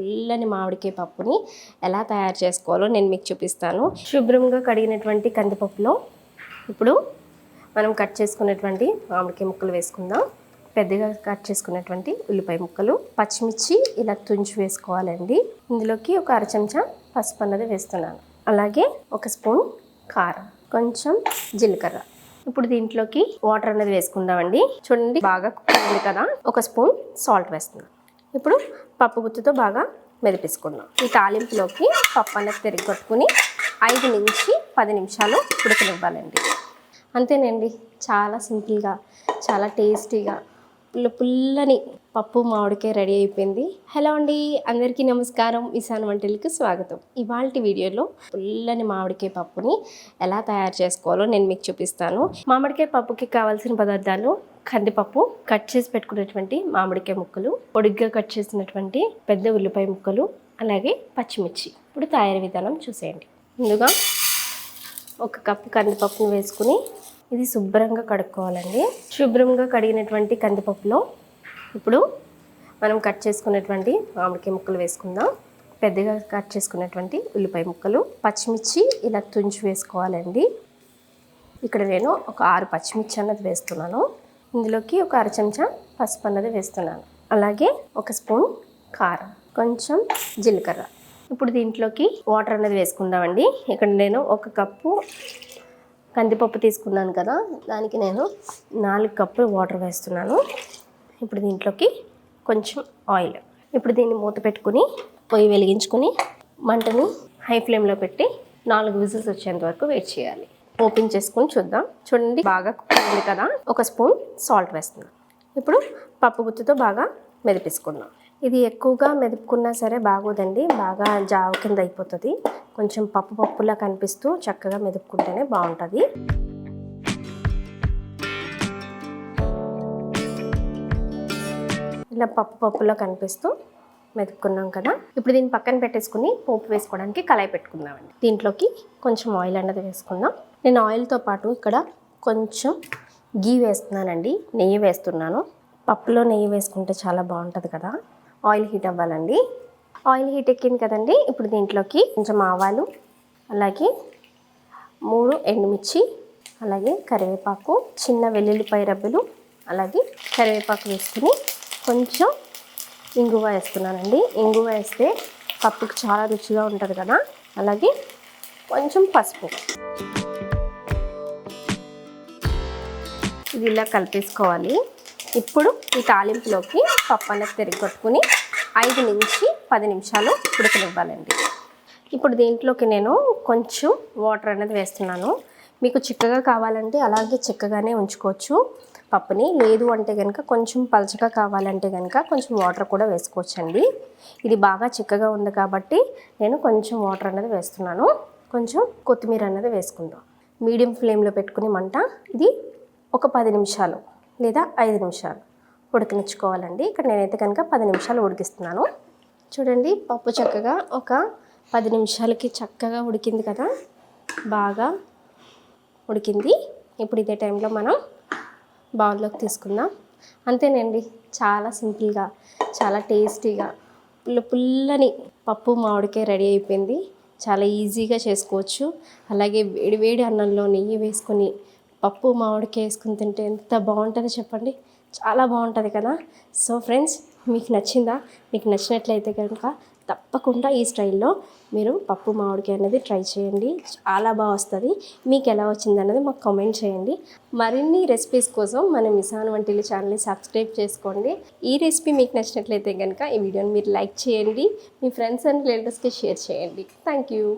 పుల్లని మామిడికాయ పప్పుని ఎలా తయారు చేసుకోవాలో నేను మీకు చూపిస్తాను. శుభ్రంగా కడిగినటువంటి కందిపప్పులో ఇప్పుడు మనం కట్ చేసుకున్నటువంటి మామిడికాయ ముక్కలు వేసుకుందాం. పెద్దగా కట్ చేసుకున్నటువంటి ఉల్లిపాయ ముక్కలు పచ్చిమిర్చి ఇలా తుంచి వేసుకోవాలండి. ఇందులోకి ఒక అర చెంచా పసుపు అన్నది వేస్తున్నాను. అలాగే ఒక స్పూన్ కారం కొంచెం జీలకర్ర. ఇప్పుడు దీంట్లోకి వాటర్ అనేది వేసుకుందామండి. చూడండి బాగా కుక్ అయింది కదా. ఒక స్పూన్ సాల్ట్ వేస్తున్నాను. ఇప్పుడు పప్పు గుత్తుతో బాగా మెదిపేసుకుందాం. ఈ తాలింపులోకి పప్పు అనేది తిరిగి కొట్టుకుని ఐదు నుంచి పది నిమిషాలు ఉడకనివ్వాలండి. అంతేనండి చాలా సింపుల్గా చాలా టేస్టీగా పుల్ల పుల్లని పప్పు మామిడికాయ రెడీ అయిపోయింది. హలో అండి అందరికీ నమస్కారం. ఇసాన్ వంటలకు స్వాగతం. ఇవాళ వీడియోలో పుల్లని మామిడికాయ పప్పుని ఎలా తయారు చేసుకోవాలో నేను మీకు చూపిస్తాను. మామిడికాయ పప్పుకి కావాల్సిన పదార్థాలు కందిపప్పు కట్ చేసి పెట్టుకున్నటువంటి మామిడికాయ ముక్కలు పొడిగ్గా కట్ చేసినటువంటి పెద్ద ఉల్లిపాయ ముక్కలు అలాగే పచ్చిమిర్చి. ఇప్పుడు తయారీ విధానం చూసేయండి. ముందుగా ఒక కప్పు కందిపప్పును వేసుకుని ఇది శుభ్రంగా కడుక్కోవాలండి. శుభ్రంగా కడిగినటువంటి కందిపప్పులో ఇప్పుడు మనం కట్ చేసుకున్నటువంటి మామిడికాయ ముక్కలు వేసుకుందాం. పెద్దగా కట్ చేసుకున్నటువంటి ఉల్లిపాయ ముక్కలు పచ్చిమిర్చి ఇలా తుంచి వేసుకోవాలండి. ఇక్కడ నేను ఒక ఆరు పచ్చిమిర్చి అన్నది వేస్తున్నాను. ఇందులోకి ఒక అర చెంచా పసుపు అన్నది వేస్తున్నాను. అలాగే ఒక స్పూన్ కారం కొంచెం జీలకర్ర. ఇప్పుడు దీంట్లోకి వాటర్ అనేది వేసుకుందామండి. ఇక్కడ నేను ఒక కప్పు కందిపప్పు తీసుకున్నాను కదా దానికి నేను నాలుగు కప్పులు వాటర్ వేస్తున్నాను. ఇప్పుడు దీంట్లోకి కొంచెం ఆయిల్. ఇప్పుడు దీన్ని మూత పెట్టుకుని పొయ్యి వెలిగించుకుని మంటని హై ఫ్లేమ్లో పెట్టి నాలుగు విజిల్స్ వచ్చేంత వరకు వెయిట్ చేయాలి. ఓపెన్ చేసుకుని చూద్దాం. చూడండి బాగా కుక్ అయింది కదా ఒక స్పూన్ సాల్ట్ వేస్తున్నాం ఇప్పుడు పప్పు గుత్తుతో బాగా మెదిపేసుకుందాం. ఇది ఎక్కువగా మెదుపుకున్నా సరే బాగోదండి. బాగా జావ కింద అయిపోతుంది. కొంచెం పప్పు పప్పులా కనిపిస్తూ చక్కగా మెదుపుకుంటేనే బాగుంటుంది. ఇలా పప్పు పప్పులో కనిపిస్తూ మెదుపుకున్నాం కదా. ఇప్పుడు దీన్ని పక్కన పెట్టేసుకుని పోపు వేసుకోవడానికి కళాయి పెట్టుకుందామండి. దీంట్లోకి కొంచెం ఆయిల్ అన్నది వేసుకుందాం. నేను ఆయిల్తో పాటు ఇక్కడ కొంచెం గీ వేస్తున్నానండి. నెయ్యి వేస్తున్నాను. పప్పులో నెయ్యి వేసుకుంటే చాలా బాగుంటుంది కదా. ఆయిల్ హీట్ అవ్వాలండి. ఆయిల్ హీట్ ఎక్కింది కదండి ఇప్పుడు దీంట్లోకి కొంచెం ఆవాలు అలాగే మూడు ఎండుమిర్చి అలాగే కరివేపాకు చిన్న వెల్లుల్లిపాయ రబ్బులు అలాగే కరివేపాకు వేసుకుని కొంచెం ఇంగువ వేస్తున్నానండి. ఇంగువ వేస్తే పప్పుకి చాలా రుచిగా ఉంటుంది కదా అలాగే కొంచెం పసుపు. ఇది ఇలా కలిపేసుకోవాలి. ఇప్పుడు ఈ తాలింపులోకి పప్పు అనేది తిరిగి ఐదు నుంచి పది నిమిషాలు ఉడకనివ్వాలండి. ఇప్పుడు దీంట్లోకి నేను కొంచెం వాటర్ అనేది వేస్తున్నాను. మీకు చిక్కగా కావాలంటే అలాగే చిక్కగానే ఉంచుకోవచ్చు. పప్పుని లేదు అంటే కనుక కొంచెం పలచగా కావాలంటే కనుక కొంచెం వాటర్ కూడా వేసుకోవచ్చండి. ఇది బాగా చిక్కగా ఉంది కాబట్టి నేను కొంచెం వాటర్ అనేది వేస్తున్నాను. కొంచెం కొత్తిమీర అనేది వేసుకుందాం. మీడియం ఫ్లేమ్లో పెట్టుకుని మంట ఇది ఒక పది నిమిషాలు. లేదా ఐదు నిమిషాలు ఉడకనిచ్చుకోవాలండి ఇక్కడ నేనైతే కనుక పది నిమిషాలు ఉడికిస్తున్నాను. చూడండి పప్పు చక్కగా ఒక పది నిమిషాలకి చక్కగా ఉడికింది కదా? బాగా ఉడికింది. ఇప్పుడు ఇదే టైంలో మనం బౌల్లోకి తీసుకుందాం. అంతేనండి చాలా సింపుల్గా చాలా టేస్టీగా పుల్ల పుల్లని పప్పు మామిడికాయ రెడీ అయిపోయింది. చాలా ఈజీగా చేసుకోవచ్చు. అలాగే వేడి వేడి అన్నంలో నెయ్యి వేసుకొని పప్పు మామిడికాయ వేసుకుని తింటే ఎంత బాగుంటుందో చెప్పండి. చాలా బాగుంటుంది కదా. సో ఫ్రెండ్స్ మీకు నచ్చిందా? మీకు నచ్చినట్లయితే కనుక తప్పకుండా ఈ స్టైల్లో మీరు పప్పు మామిడికాయ అనేది ట్రై చేయండి. చాలా బాగా వస్తుంది. మీకు ఎలా వచ్చింది అన్నది మాకు కామెంట్ చేయండి. మరిన్ని రెసిపీస్ కోసం మన మిసాన్ వంటిల ఛానల్ని సబ్స్క్రైబ్ చేసుకోండి. ఈ రెసిపీ మీకు నచ్చినట్లయితే కనుక ఈ వీడియోని మీరు లైక్ చేయండి. మీ ఫ్రెండ్స్ అండ్ రిలేటివ్స్కి షేర్ చేయండి. Thank you.